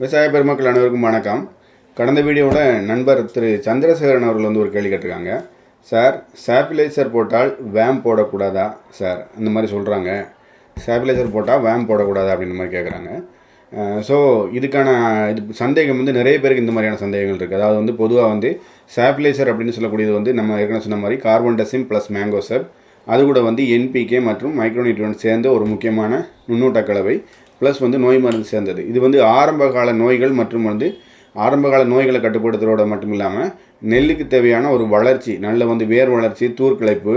விவசாய பெருமக்கள் அனைவருக்கும் வணக்கம். கடந்த வீடியோவில் நண்பர் திரு சந்திரசேகரன் அவர்கள் வந்து ஒரு கேள்வி கேட்டிருக்காங்க. சார் சாப்பிலைசர் போட்டால் வேம் போடக்கூடாதா? சார் அந்த மாதிரி சொல்கிறாங்க சாப்பிலைசர் போட்டால் வேம் போடக்கூடாதா? அப்படின்ற மாதிரி கேட்குறாங்க ஸோ இதுக்கான இது சந்தேகம் வந்து நிறைய பேருக்கு இந்த மாதிரியான சந்தேகங்கள் இருக்குது அதாவது வந்து பொதுவாக வந்து சாப்பிலைசர் அப்படின்னு சொல்லக்கூடியது வந்து நம்ம ஏற்கனவே சொன்ன மாதிரி கார்பன் டசிம் ப்ளஸ் மேங்கோ சார் அது கூட வந்து என்பிகே மற்றும் மைக்ரோநியூட்ரியன் சேர்ந்த ஒரு முக்கியமான நுண்ணூட்ட கலவை. ப்ளஸ் வந்து நோய் மருந்து சேர்ந்தது. இது வந்து ஆரம்பகால நோய்கள் மற்றும் வந்து ஆரம்பகால நோய்களை கட்டுப்படுத்துறதோட மட்டும் இல்லாமல் நெல்லுக்கு தேவையான ஒரு வளர்ச்சி நல்ல வந்து வேர் வளர்ச்சி தூர்க்கிளைப்பு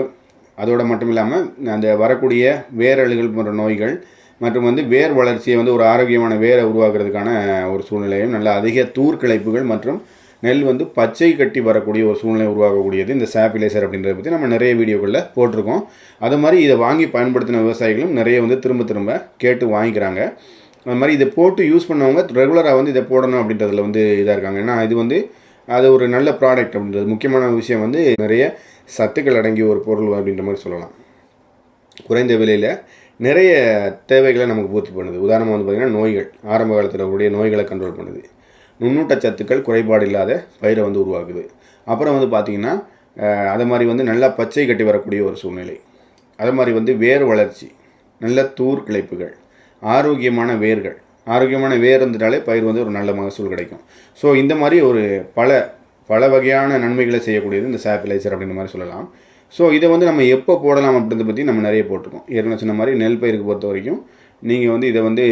அதோட மட்டும் இல்லாமல் அந்த வரக்கூடிய வேரழுகள் போன்ற நோய்கள் மற்றும் வந்து வேர் வளர்ச்சியை வந்து ஒரு ஆரோக்கியமான வேரை உருவாக்குறதுக்கான ஒரு சூழ்நிலையும் நல்ல அதிக தூர்க்கிளைப்புகள் மற்றும் நெல் வந்து பச்சை கட்டி வரக்கூடிய ஒரு சூழ்நிலை உருவாகக்கூடியது இந்த சாப்பிலைசர் அப்படின்றத பற்றி நம்ம நிறைய வீடியோக்களில் போட்டிருக்கோம். அது மாதிரி இதை வாங்கி பயன்படுத்தின விவசாயிகளும் நிறைய வந்து திரும்ப திரும்ப கேட்டு வாங்கிக்கிறாங்க. அது மாதிரி இதை போட்டு யூஸ் பண்ணவங்க ரெகுலராக வந்து இதை போடணும் அப்படின்றதுல வந்து இதாக இருக்காங்க. ஏன்னா இது வந்து அது ஒரு நல்ல ப்ராடக்ட் அப்படின்றது. முக்கியமான விஷயம் வந்து நிறைய சத்துக்கள் அடங்கிய ஒரு பொருள் அப்படின்ற மாதிரி சொல்லலாம். குறைந்த விலையில் நிறைய தேவைகளை நமக்கு பூர்த்தி பண்ணுது. உதாரணமாக வந்து பார்த்திங்கன்னா நோய்கள். ஆரம்ப காலத்தில் கூடிய நோய்களை கண்ட்ரோல் பண்ணுது. நுண்ணூட்ட சத்துக்கள் குறைபாடு இல்லாத பயிரை வந்து உருவாக்குது. அப்புறம் வந்து பார்த்திங்கன்னா அதை மாதிரி வந்து நல்லா பச்சை கட்டி வரக்கூடிய ஒரு சூழ்நிலை. அது மாதிரி வந்து வேர் வளர்ச்சி நல்ல தூர் கிளைப்புகள் ஆரோக்கியமான வேர்கள். ஆரோக்கியமான வேர் இருந்துட்டாலே பயிர் வந்து ஒரு நல்ல மகசூல் கிடைக்கும். ஸோ இந்த மாதிரி ஒரு பல பல வகையான நன்மைகளை செய்யக்கூடியது இந்த சாப்பிலைசர் அப்படின்ற மாதிரி சொல்லலாம். ஸோ இதை வந்து நம்ம எப்போ போடலாம் அப்படின்றத பற்றி நம்ம நிறைய போட்டிருக்கோம். ஏற்கனவே சொன்ன மாதிரி நெல் பயிருக்கு பொறுத்த வரைக்கும் நீங்கள் வந்து இதை வந்து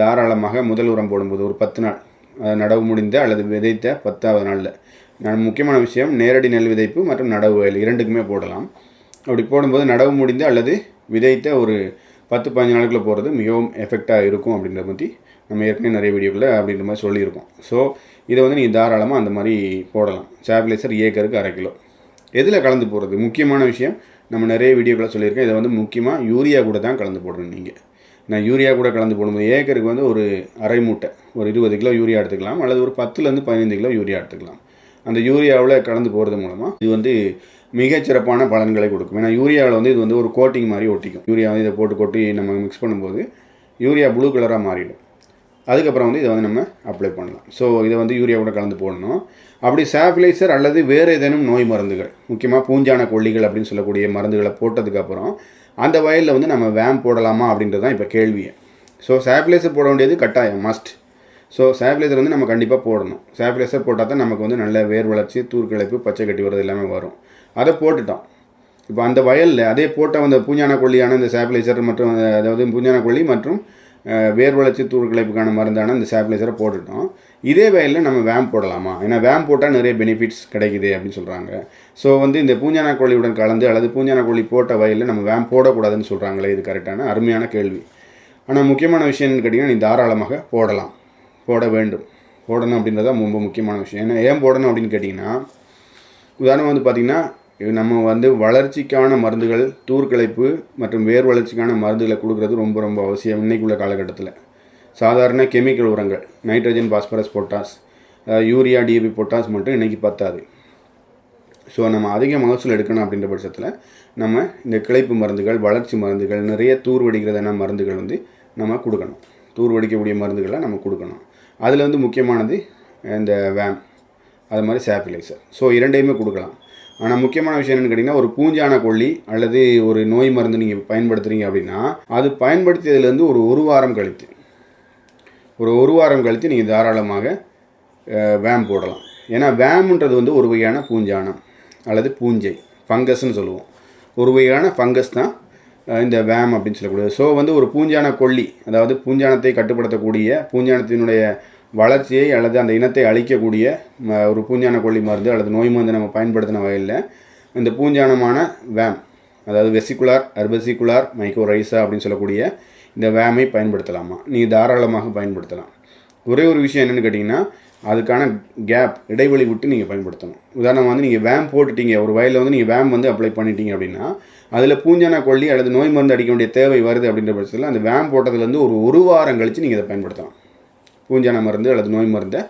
தாராளமாக முதல் உரம் போடும்போது ஒரு பத்து நாள் நடவு முடிந்த அல்லது விதைத்த பத்தாவது நாளில். நான் முக்கியமான விஷயம் நேரடி நெல் விதைப்பு மற்றும் நடவு வயல் இரண்டுக்குமே போடலாம். அப்படி போடும்போது நடவு முடிந்த அல்லது விதைத்த ஒரு பத்து பதினஞ்சு நாளுக்குள்ளே போகிறது மிகவும் எஃபெக்டாக இருக்கும் அப்படின்றத பற்றி நம்ம ஏற்கனவே நிறைய வீடியோக்களில் அப்படின்ற மாதிரி சொல்லியிருக்கோம். ஸோ இதை வந்து நீங்கள் தாராளமாக அந்த மாதிரி போடலாம். சாப்லைசர் ஏக்கருக்கு அரை கிலோ. எதில் கலந்து போடுறது? முக்கியமான விஷயம் நம்ம நிறைய வீடியோக்களை சொல்லியிருக்கேன். இதை வந்து முக்கியமாக யூரியா கூட தான் கலந்து போடணும் நீங்கள் நான் யூரியா கூட கலந்து போடும்போது ஏக்கருக்கு வந்து ஒரு அரை மூட்டை ஒரு இருபது கிலோ யூரியா எடுத்துக்கலாம் அல்லது ஒரு பத்துலேருந்து பதினைந்து கிலோ யூரியா எடுத்துக்கலாம். அந்த யூரியாவில் கலந்து போகிறது மூலமாக இது வந்து மிகச்சிறப்பான பலன்களை கொடுக்கும். ஏன்னா யூரியாவில் வந்து இது வந்து ஒரு கோட்டிங் மாதிரி ஒட்டிக்கும். யூரியா வந்து இதை போட்டு கொட்டி நம்ம மிக்ஸ் பண்ணும்போது யூரியா ப்ளூ கலராக மாறிடும். அதுக்கப்புறம் வந்து இதை வந்து நம்ம அப்ளை பண்ணலாம். ஸோ இதை வந்து யூரியா கூட கலந்து போடணும். அப்படி சாப்பிலைசர் அல்லது வேறு ஏதேனும் நோய் மருந்துகள் முக்கியமாக பூஞ்சான கொல்லிகள் அப்படின்னு சொல்லக்கூடிய மருந்துகளை போட்டதுக்கப்புறம் அந்த வயலில் வந்து நம்ம வேம் போடலாமா அப்படின்றது தான் இப்போ கேள்வியே. ஸோ சாப்லேசர் போட வேண்டியது கட்டாயம் மஸ்ட் ஸோ சாப்லேசர் வந்து நம்ம கண்டிப்பாக போடணும். சாப்லேசர் போட்டால் தான் நமக்கு வந்து நல்ல வேர் வளர்ச்சி தூர்கிழப்பு பச்சை கட்டி வர்றது எல்லாமே வரும். அதை போட்டுட்டோம். இப்போ அந்த வயலில் அதே போட்ட அந்த பூஞ்சான கொல்லியான இந்த சாப்லேசர் மற்றும் அதாவது பூஞ்சான கொல்லி மற்றும் வேர் வளர்ச்சி தூர்களைப்புக்கான மருந்தான இந்த சாப்ளைசரை போட்டுட்டோம். இதே வயலில் நம்ம வேம் போடலாமா? ஏன்னா வேம் போட்டால் நிறைய பெனிஃபிட்ஸ் கிடைக்குது அப்படின்னு சொல்கிறாங்க ஸோ வந்து இந்த பூஞ்சான கோழியுடன் கலந்து அல்லது பூஞ்சான கோழி போட்ட வயலில் நம்ம வேம் போடக்கூடாதுன்னு சொல்கிறாங்களே இது கரெக்டான அருமையான கேள்வி. ஆனால் முக்கியமான விஷயம்னு கேட்டிங்கன்னா நீ தாராளமாக போடலாம். போட வேண்டும். போடணும் அப்படின்றது தான் ரொம்ப முக்கியமான விஷயம். ஏன்னா ஏன் போடணும் அப்படின்னு கேட்டிங்கன்னா உதாரணம் வந்து பார்த்திங்கன்னா நம்ம வந்து வளர்ச்சிக்கான மருந்துகள் தூர்க்கிளைப்பு மற்றும் வேர் வளர்ச்சிக்கான மருந்துகளை கொடுக்குறது ரொம்ப ரொம்ப அவசியம் இன்னைக்குள்ள காலகட்டத்தில். சாதாரண கெமிக்கல் உரங்கள் nitrogen phosphorus potash urea DAP potash மட்டும் இன்றைக்கி பத்தாது. ஸோ நம்ம அதிக மகசூல் எடுக்கணும் அப்படின்ற பட்சத்தில் நம்ம இந்த கிளைப்பு மருந்துகள் வளர்ச்சி மருந்துகள் நிறைய தூர்வடிக்கிறதான மருந்துகள் வந்து நம்ம கொடுக்கணும். தூர்வடிக்கக்கூடிய மருந்துகளை நம்ம கொடுக்கணும். அதில் வந்து முக்கியமானது இந்த வேம் அது மாதிரி சாப்பிலைசர் ஸோ இரண்டையுமே கொடுக்கலாம். ஆனால் முக்கியமான விஷயம் என்னென்னு கேட்டிங்கன்னா ஒரு பூஞ்சான கொல்லி அல்லது ஒரு நோய் மருந்து நீங்கள் பயன்படுத்துகிறீங்க அப்படின்னா அது பயன்படுத்தியதுலேருந்து ஒரு ஒரு வாரம் கழித்து ஒரு ஒரு வாரம் கழித்து நீங்கள் தாராளமாக வேம் போடலாம். ஏன்னா வேம்ன்றது வந்து ஒரு வகையான பூஞ்சானம் அல்லது பூஞ்சை ஃபங்கஸ்ன்னு சொல்லுவோம். ஒரு வகையான ஃபங்கஸ் தான் இந்த வேம் அப்படின்னு சொல்லக்கூடியது ஸோ வந்து ஒரு பூஞ்சான கொல்லி அதாவது பூஞ்சானத்தை கட்டுப்படுத்தக்கூடிய பூஞ்சானத்தினுடைய வளர்ச்சியை அல்லது அந்த இனத்தை அழிக்கக்கூடிய ஒரு பூஞ்சான கொல்லி மருந்து அல்லது நோய் மருந்து நம்ம பயன்படுத்தின வகையில் இந்த பூஞ்சானமான வேம் அதாவது வெசிகுலார் அர்பசிகுலார் மைக்ரோரைசா அப்படின்னு சொல்லக்கூடிய இந்த வேமை பயன்படுத்தலாமா? நீங்கள் தாராளமாக பயன்படுத்தலாம். ஒரே ஒரு விஷயம் என்னென்னு கேட்டிங்கன்னா அதுக்கான கேப் இடைவெளி விட்டு நீங்கள் பயன்படுத்தணும். உதாரணம் வந்து நீங்கள் வேம் போட்டுட்டீங்க ஒரு வயலில் வந்து நீங்கள் வேம் வந்து அப்ளை பண்ணிட்டீங்க அப்படின்னா அதில் பூஞ்சான கொல்லி அல்லது நோய் மருந்து அடிக்க வேண்டிய தேவை வருது அப்படின்ற பட்சத்தில் அந்த வேம் போட்டதுலேருந்து ஒரு ஒரு வாரம் கழித்து நீங்கள் இதை பயன்படுத்தலாம். பூஞ்சான மருந்து அல்லது நோய் மருந்தை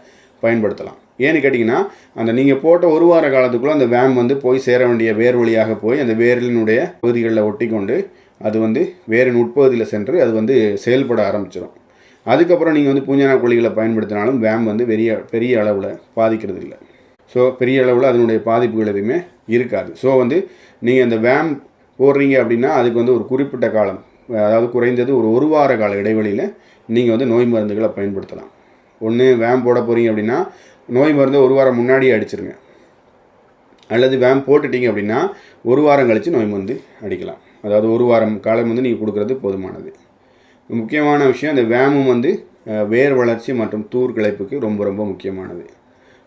பயன்படுத்தலாம். ஏன்னு கேட்டிங்கன்னா அந்த நீங்கள் போட்ட ஒரு வார காலத்துக்குள்ளே அந்த வேம் வந்து போய் சேர வேண்டிய வேர் வழியாக போய் அந்த வேரினுடைய பகுதிகளில் ஒட்டி கொண்டு அது வந்து வேரின் உட்பகுதியில் சென்று அது வந்து செயல்பட ஆரம்பிச்சிடும் அதுக்கப்புறம் நீங்கள் வந்து பூஞ்சான கொல்லிகளை பயன்படுத்தினாலும் வேம் வந்து பெரிய பெரிய அளவில் பாதிக்கிறது இல்லை. ஸோ பெரிய அளவில் அதனுடைய பாதிப்புகள் எதுவுமே இருக்காது. ஸோ வந்து நீங்கள் அந்த வேம் போடுறீங்க அப்படின்னா அதுக்கு வந்து ஒரு குறிப்பிட்ட காலம் அதாவது குறைந்தது ஒரு ஒரு வார கால இடைவெளியில் நீங்கள் வந்து நோய் மருந்துகளை பயன்படுத்தலாம். ஒன்று வேம் போட போகிறீங்க அப்படின்னா நோய் மருந்து ஒரு வாரம் முன்னாடியே அடிச்சிருங்க. அல்லது வேம் போட்டுட்டீங்க அப்படின்னா ஒரு வாரம் கழித்து நோய் மருந்து அடிக்கலாம். அதாவது ஒரு வாரம் காலம் வந்து நீங்கள் கொடுக்குறது போதுமானது. முக்கியமான விஷயம் அந்த வேமும் வந்து வேர் வளர்ச்சி மற்றும் தூர் கிளைப்புக்கு ரொம்ப ரொம்ப முக்கியமானது.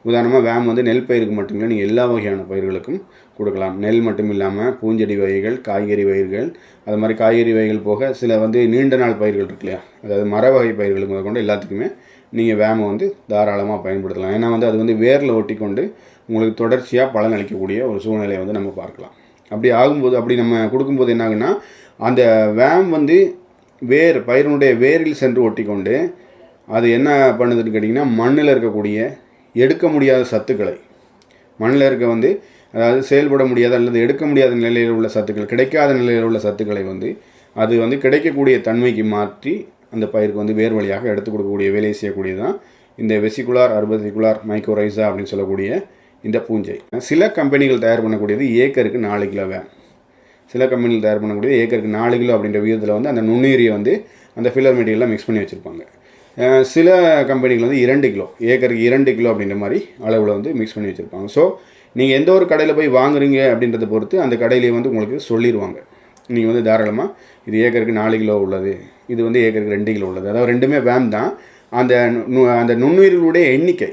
உதாரணமாக வேம் வந்து நெல் பயிருக்கு மட்டும் இல்லை நீங்கள் எல்லா வகையான பயிர்களுக்கும் கொடுக்கலாம். நெல் மட்டும் இல்லாமல் பூஞ்செடி வகைகள் காய்கறி வகைகள் அது மாதிரி காய்கறி வகைகள் போக சில வந்து நீண்ட நாள் பயிர்கள் இருக்கு இல்லையா? அதாவது மர வகை பயிர்களுக்கு முதற்கொண்டு எல்லாத்துக்குமே நீங்கள் வேமை வந்து தாராளமாக பயன்படுத்தலாம். ஏன்னா வந்து அது வந்து வேரில் ஒட்டி கொண்டு உங்களுக்கு தொடர்ச்சியாக பலன் அளிக்கக்கூடிய ஒரு சூழ்நிலையை வந்து நம்ம பார்க்கலாம். அப்படி ஆகும்போது அப்படி நம்ம கொடுக்கும்போது என்ன ஆகுன்னா அந்த வேம் வந்து வேர் பயிரினுடைய வேரில் சென்று ஒட்டிக்கொண்டு அது என்ன பண்ணுதுன்னு கேட்டிங்கன்னா மண்ணில் இருக்கக்கூடிய எடுக்க முடியாத சத்துக்களை. மண்ணில் இருக்க வந்து அதாவது செயல்பட முடியாத அல்லது எடுக்க முடியாத நிலையில் உள்ள சத்துக்கள் கிடைக்காத நிலையில் உள்ள சத்துக்களை வந்து அது வந்து கிடைக்கக்கூடிய தன்மைக்கு மாற்றி அந்த பயிருக்கு வந்து வேர் வழியாக எடுத்து கொடுக்கக்கூடிய வேலையை செய்யக்கூடியது தான் இந்த வெசிகுலார் அர்பசிகுலார் மைக்ரோரைசா அப்படின்னு சொல்லக்கூடிய இந்த பூஞ்சை. சில கம்பெனிகள் தயார் பண்ணக்கூடியது ஏக்கருக்கு நாலு கிலோ சில கம்பெனிகள் தயார் பண்ணக்கூடியது ஏக்கருக்கு நாலு கிலோ அப்படின்ற விகிதத்தில் வந்து அந்த நுண்ணுயிரியை வந்து அந்த ஃபில்லர் மெட்டீரியலாக மிக்ஸ் பண்ணி வச்சுருப்பாங்க. சில கம்பெனிகள் வந்து இரண்டு கிலோ ஏக்கருக்கு இரண்டு கிலோ அப்படின்ற மாதிரி அளவில் வந்து மிக்ஸ் பண்ணி வச்சுருப்பாங்க. ஸோ நீங்கள் எந்த ஒரு கடையில் போய் வாங்குறீங்க அப்படின்றத பொறுத்து அந்த கடையிலேயே வந்து உங்களுக்கு சொல்லிடுவாங்க நீங்கள் வந்து தாராளமாக இது ஏக்கருக்கு நாலு கிலோ உள்ளது இது வந்து ஏக்கருக்கு ரெண்டு கிலோ உள்ளது. அதாவது ரெண்டுமே வேம் தான். அந்த நு அந்த நுண்ணுயிர்களுடைய எண்ணிக்கை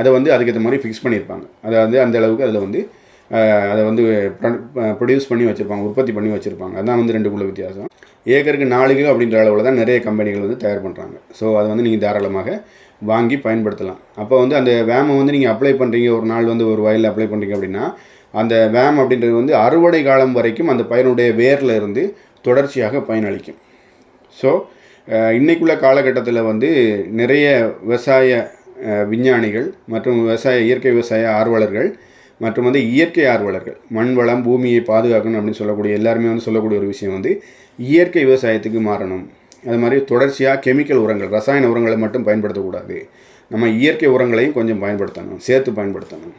அதை வந்து அதுக்கேற்ற மாதிரி ஃபிக்ஸ் பண்ணியிருப்பாங்க அதாவது அந்த அளவுக்கு அதில் வந்து அதை வந்து ப்ரொடியூஸ் பண்ணி வச்சுருப்பாங்க உற்பத்தி பண்ணி வச்சுருப்பாங்க. அதான் வந்து ரெண்டுக்குள்ள வித்தியாசம். ஏக்கருக்கு நாலு கிலோ அப்படின்ற அளவில் தான் நிறைய கம்பெனிகள் வந்து தயார் பண்ணுறாங்க ஸோ அதை வந்து நீங்கள் தாராளமாக வாங்கி பயன்படுத்தலாம். அப்போ வந்து அந்த வேமை வந்து நீங்கள் அப்ளை பண்ணுறீங்க ஒரு நாள் வந்து ஒரு வயலில் அப்ளை பண்ணுறீங்க அப்படின்னா அந்த வேம் அப்படின்றது வந்து அறுவடை காலம் வரைக்கும் அந்த பயனுடைய வேரில் இருந்து தொடர்ச்சியாக பயனளிக்கும். ஸோ இன்றைக்குள்ள காலகட்டத்தில் வந்து நிறைய விவசாய விஞ்ஞானிகள் மற்றும் விவசாய இயற்கை விவசாய ஆர்வலர்கள் மற்றும் வந்து இயற்கை ஆர்வலர்கள் மண் வளம் பூமியை பாதுகாக்கணும் அப்படின்னு சொல்லக்கூடிய எல்லாருமே வந்து சொல்லக்கூடிய ஒரு விஷயம் வந்து இயற்கை விவசாயத்துக்கு மாறணும். அது மாதிரி தொடர்ச்சியாக கெமிக்கல் உரங்கள் ரசாயன உரங்களை மட்டும் பயன்படுத்தக்கூடாது. நம்ம இயற்கை உரங்களையும் கொஞ்சம் பயன்படுத்தணும் சேர்த்து பயன்படுத்தணும்.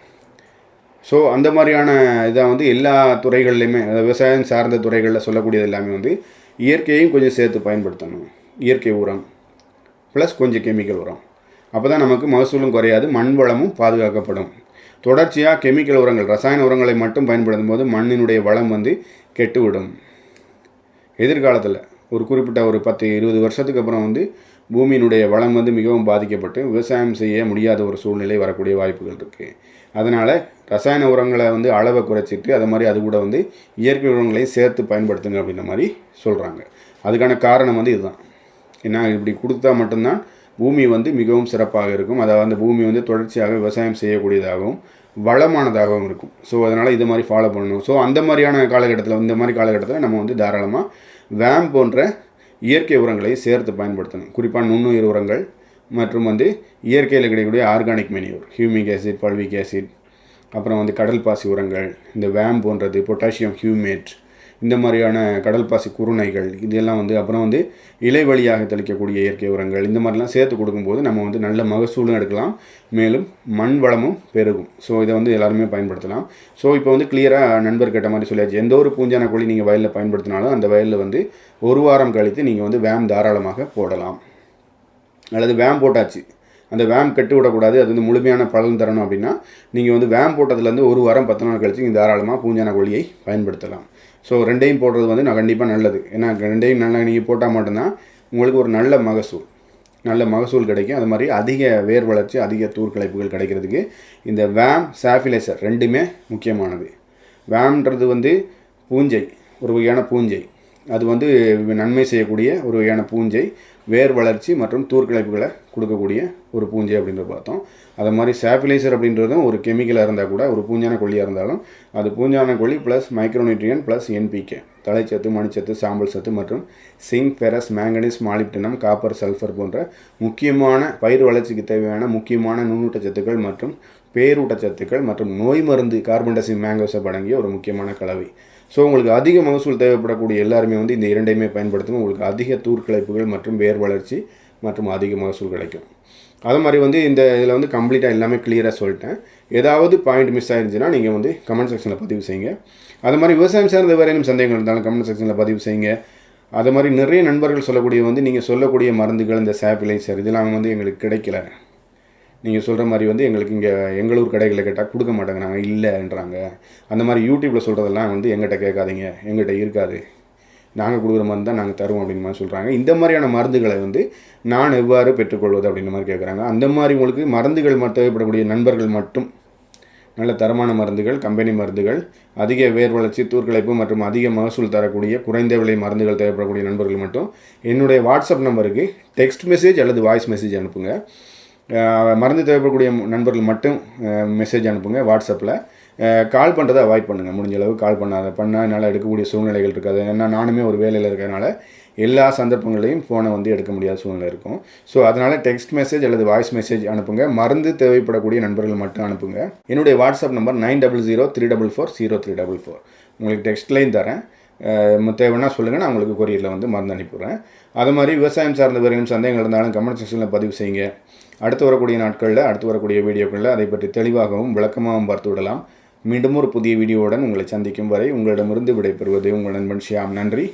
ஸோ அந்த மாதிரியான இதை வந்து எல்லா துறைகள்லையுமே விவசாயம் சார்ந்த துறைகளில் சொல்லக்கூடியது எல்லாமே வந்து இயற்கையையும் கொஞ்சம் சேர்த்து பயன்படுத்தணும். இயற்கை உரம் ப்ளஸ் கொஞ்சம் கெமிக்கல் உரம். அப்போ தான் நமக்கு மகசூலும் குறையாது மண் வளமும் பாதுகாக்கப்படும். தொடர்ச்சியாக கெமிக்கல் உரங்கள் ரசாயன உரங்களை மட்டும் பயன்படுத்தும் போது மண்ணினுடைய வளம் வந்து கெட்டுவிடும். எதிர்காலத்தில் ஒரு குறிப்பிட்ட ஒரு பத்து இருபது வருஷத்துக்கு அப்புறம் வந்து பூமியினுடைய வளம் வந்து மிகவும் பாதிக்கப்பட்டு விவசாயம் செய்ய முடியாத ஒரு சூழ்நிலை வரக்கூடிய வாய்ப்புகள் இருக்குது அதனால் ரசாயன உரங்களை வந்து அளவை குறைச்சிட்டு அது மாதிரி அது கூட வந்து இயற்கை உரங்களையும் சேர்த்து பயன்படுத்துங்க அப்படின்ற மாதிரி சொல்கிறாங்க அதுக்கான காரணம் வந்து இதுதான். ஏன்னா இப்படி கொடுத்தா மட்டும்தான் பூமி வந்து மிகவும் சிறப்பாக இருக்கும். அதாவது அந்த பூமி வந்து தொடர்ச்சியாக விவசாயம் செய்யக்கூடியதாகவும் வளமானதாகவும் இருக்கும். ஸோ அதனால் இது மாதிரி ஃபாலோ பண்ணணும். ஸோ அந்த மாதிரியான காலகட்டத்தில் இந்த மாதிரி காலகட்டத்தில் நம்ம வந்து தாராளமாக வேம் போன்ற இயற்கை உரங்களை சேர்த்து பயன்படுத்தணும். குறிப்பாக நுண்ணுயிர் உரங்கள் மற்றும் வந்து இயற்கையில் கிடைக்கக்கூடிய organic manure humic acid fulvic acid அப்புறம் வந்து கடல் பாசி உரங்கள் இந்த வேம் போன்றது பொட்டாசியம் ஹியூமேட் இந்த மாதிரியான கடல் பாசி குருணைகள் இதெல்லாம் வந்து அப்புறம் வந்து இலை வழியாக தெளிக்கக்கூடிய இயற்கை உரங்கள் இந்த மாதிரிலாம் சேர்த்து கொடுக்கும்போது நம்ம வந்து நல்ல மகசூலும் எடுக்கலாம். மேலும் மண் வளமும் பெருகும். ஸோ இதை வந்து எல்லாருமே பயன்படுத்தலாம். ஸோ இப்போ வந்து கிளியராக நண்பர் கேட்ட மாதிரி சொல்லியாச்சு. எந்த ஒரு பூஞ்சான கோழி நீங்கள் வயலில் பயன்படுத்தினாலும் அந்த வயலில் வந்து ஒரு வாரம் கழித்து நீங்கள் வந்து வேம் தாராளமாக போடலாம். அல்லது வேம் போட்டாச்சு. அந்த வேம் கட்டு விடக்கூடாது. அது வந்து முழுமையான பலன் தரணும் அப்படின்னா நீங்கள் வந்து வேம் போட்டதுலேருந்து ஒரு வாரம் பத்து நாள் கழிச்சு நீங்கள் தாராளமாக பூஞ்சான கோழியை பயன்படுத்தலாம். ஸோ ரெண்டையும் போடுறது வந்து நான் கண்டிப்பாக நல்லது. ஏன்னா ரெண்டையும் நல்லா நீங்கள் போட்டால் மட்டும்தான் உங்களுக்கு ஒரு நல்ல மகசூல் நல்ல மகசூல் கிடைக்கும். அது மாதிரி அதிக வேர் வளர்ச்சி அதிக தூர்கலைப்புகள் கிடைக்கிறதுக்கு இந்த வேம் சாஃபிலைசர் ரெண்டுமே முக்கியமானது. வேம்ன்றது வந்து பூஞ்சை ஒரு வகையான பூஞ்சை. அது வந்து நன்மை செய்யக்கூடிய ஒரு வகையான பூஞ்சை. வேர் வளர்ச்சி மற்றும் தூர்கிழப்புகளை கொடுக்கக்கூடிய ஒரு பூஞ்சை அப்படின்றத பார்த்தோம். அது மாதிரி சாஃபிலைசர் அப்படின்றதும் ஒரு கெமிக்கலாக இருந்தால் கூட ஒரு பூஞ்சான கொல்லியாக இருந்தாலும் அது பூஞ்சான கொல்லி ப்ளஸ் மைக்ரோநியூட்ரியன் ப்ளஸ் என்பிகே தலைச்சத்து மணிச்சத்து சாம்பல் சத்து மற்றும் zinc ferrous manganese molybdenum copper sulphur போன்ற முக்கியமான பயிர் வளர்ச்சிக்கு தேவையான முக்கியமான நுண்ணூட்டச்சத்துக்கள் மற்றும் பேரூட்டச்சத்துக்கள் மற்றும் நோய் மருந்து கார்பன் டை மேங்கோஸை அடங்கிய ஒரு முக்கியமான கலவை. ஸோ உங்களுக்கு அதிக மகசூல் தேவைப்படக்கூடிய எல்லாருமே வந்து இந்த இரண்டையுமே பயன்படுத்தணும். உங்களுக்கு அதிக தூர்க்கிளைப்புகள் மற்றும் வேர் வளர்ச்சி மற்றும் அதிக மகசூல் கிடைக்கும். அது மாதிரி வந்து இந்த இதில் வந்து கம்ப்ளீட்டாக எல்லாமே கிளியராக சொல்லிட்டேன். ஏதாவது பாயிண்ட் மிஸ் ஆயிருந்துச்சுன்னா நீங்கள் வந்து கமெண்ட் செக்ஷனில் பதிவு செய்யுங்க. அது மாதிரி விவசாயம் சார்ந்த வேறு ஏதும் சந்தேகங்கள் இருந்தாலும் கமெண்ட் செக்ஷனில் பதிவு செய்யுங்க. அது மாதிரி நிறைய நண்பர்கள் சொல்லக்கூடிய வந்து நீங்கள் சொல்லக்கூடிய மருந்துகள் இந்த சாப்பிளைசர் இதெல்லாம் வந்து எங்களுக்கு கிடைக்கல. நீங்கள் சொல்கிற மாதிரி வந்து எங்களுக்கு இங்கே எங்களூர் கடைகளில் கேட்டால் கொடுக்க மாட்டேங்கிறாங்க இல்லைன்றாங்க. அந்த மாதிரி யூடியூப்பில் சொல்கிறதெல்லாம் வந்து எங்கிட்ட கேட்காதீங்க. எங்கிட்ட இருக்காது. நாங்கள் கொடுக்குற மருந்து தான் நாங்கள் தருவோம் அப்படின்னு மாதிரி சொல்கிறாங்க இந்த மாதிரியான மருந்துகளை வந்து நான் எவ்வாறு பெற்றுக்கொள்வது அப்படின்ற மாதிரி கேட்குறாங்க அந்த மாதிரி உங்களுக்கு மருந்துகள் மட்டும் தேவைப்படக்கூடிய நண்பர்கள் மட்டும் நல்ல தரமான மருந்துகள் கம்பெனி மருந்துகள் அதிக வேர் வளர்ச்சி தூர்க்கலைப்பு மற்றும் அதிக மகசூல் தரக்கூடிய குறைந்த விலை மருந்துகள் தேவைப்படக்கூடிய நண்பர்கள் மட்டும் என்னுடைய வாட்ஸ்அப் நம்பருக்கு டெக்ஸ்ட் மெசேஜ் அல்லது வாய்ஸ் மெசேஜ் அனுப்புங்க. மருந்து தேவைப்படக்கூடிய நண்பர்கள் மட்டும் மெசேஜ் அனுப்புங்க வாட்ஸ்அப்பில் கால் பண்ணுறதை அவாய்ட் பண்ணுங்கள் முடிஞ்ச அளவு கால் பண்ணாத பண்ணால் என்னால் எடுக்கக்கூடிய சூழ்நிலைகள் இருக்காது. ஏன்னா நானுமே ஒரு வேலையில் இருக்கிறனால எல்லா சந்தர்ப்பங்களையும் ஃபோனை வந்து எடுக்க முடியாத சூழ்நிலை இருக்கும். ஸோ அதனால் டெக்ஸ்ட் மெசேஜ் அல்லது வாய்ஸ் மெசேஜ் அனுப்புங்க. மருந்து தேவைப்படக்கூடிய நண்பர்கள் மட்டும் அனுப்புங்க. என்னுடைய WhatsApp number nine double zero three double four zero three double four. உங்களுக்கு டெக்ஸ்ட்லையும் தரேன். தேவைன்னா சொல்லுங்கள் நான் உங்களுக்கு கொரியரில் வந்து மருந்து அனுப்பிடுறேன் அது மாதிரி விவசாயம் சார்ந்த வரையும் சந்தேகங்கள் இருந்தாலும் கமெண்ட் செக்ஷனில் பதிவு செய்யுங்க. அடுத்து வரக்கூடிய நாட்களில் அடுத்து வரக்கூடிய வீடியோக்களில் அதை பற்றி தெளிவாகவும் விளக்கமாகவும் பார்த்து விடலாம். மீண்டும் ஒரு புதிய வீடியோவுடன் உங்களை சந்திக்கும் வரை உங்களிடமிருந்து விடைபெறுவது உங்கள் நண்பன் ஷியாம். நன்றி.